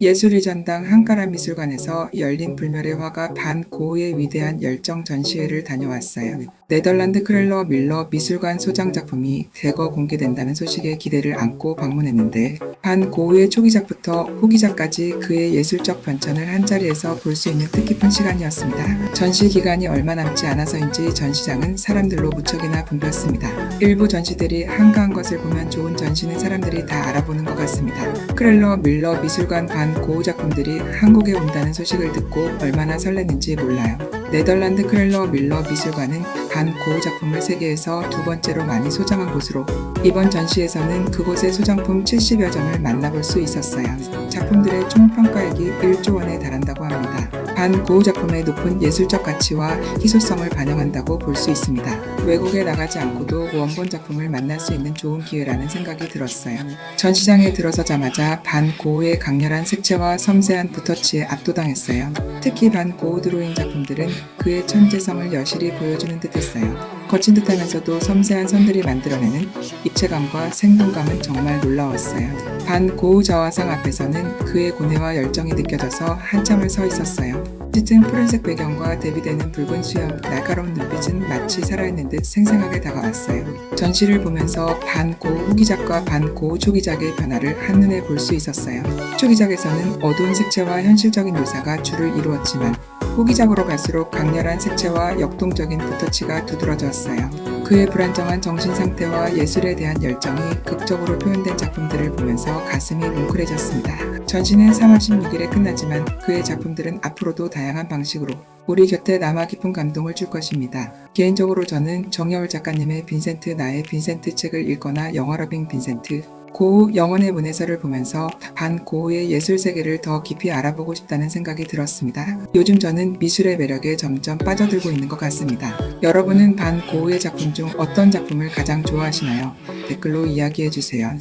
예술의 전당 한가라 미술관에서 열린 불멸의 화가 반 고흐의 위대한 열정 전시회를 다녀왔어요. 네덜란드 크렐러 밀러 미술관 소장 작품이 대거 공개된다는 소식에 기대를 안고 방문했는데 반 고흐의 초기작부터 후기작까지 그의 예술적 변천을 한자리에서 볼 수 있는 뜻깊은 시간이었습니다. 전시 기간이 얼마 남지 않아서인지 전시장은 사람들로 무척이나 붐볐습니다. 일부 전시들이 한가한 것을 보면 좋은 전시는 사람들이 다 알아보는 것 같습니다. 크렐러 밀러 미술관 반 고흐 작품들이 한국에 온다는 소식을 듣고 얼마나 설렜는지 몰라요. 네덜란드 크렐러 밀러 미술관은 반 고흐 작품을 세계에서 두 번째로 많이 소장한 곳으로 이번 전시에서는 그곳의 소장품 70여 점을 만나볼 수 있었어요. 작품들의 총 평가액이 1조 원에 달한다고 합니다. 반 고흐 작품의 높은 예술적 가치와 희소성을 반영한다고 볼 수 있습니다. 외국에 나가지 않고도 원본 작품을 만날 수 있는 좋은 기회라는 생각이 들었어요. 전시장에 들어서자마자 반 고흐의 강렬한 색채와 섬세한 붓터치에 압도당했어요. 특히 반 고흐 드로잉 작품들은 그의 천재성을 여실히 보여주는 듯했어요. 거친 듯하면서도 섬세한 선들이 만들어내는 입체감과 생동감은 정말 놀라웠어요. 반 고흐 저화상 앞에서는 그의 고뇌와 열정이 느껴져서 한참을 서 있었어요. 짙은 푸른색 배경과 대비되는 붉은 수염, 날카로운 눈빛은 마치 살아있는 듯 생생하게 다가왔어요. 전시를 보면서 반 고흐 후기작과 반 고흐 초기작의 변화를 한눈에 볼 수 있었어요. 초기작에서는 어두운 색채와 현실적인 묘사가 주를 이루었지만 후기작으로 갈수록 강렬한 색채와 역동적인 붓터치가 두드러졌어요. 그의 불안정한 정신 상태와 예술에 대한 열정이 극적으로 표현된 작품들을 보면서 가슴이 뭉클해졌습니다. 전시는 3월 16일에 끝나지만 그의 작품들은 앞으로도 다양한 방식으로 우리 곁에 남아 깊은 감동을 줄 것입니다. 개인적으로 저는 정여울 작가님의 빈센트 나의 빈센트 책을 읽거나 영화러빙 빈센트 고흐 영혼의 문해설을 보면서 반 고흐의 예술 세계를 더 깊이 알아보고 싶다는 생각이 들었습니다. 요즘 저는 미술의 매력에 점점 빠져들고 있는 것 같습니다. 여러분은 반 고흐의 작품 중 어떤 작품을 가장 좋아하시나요? 댓글로 이야기해 주세요.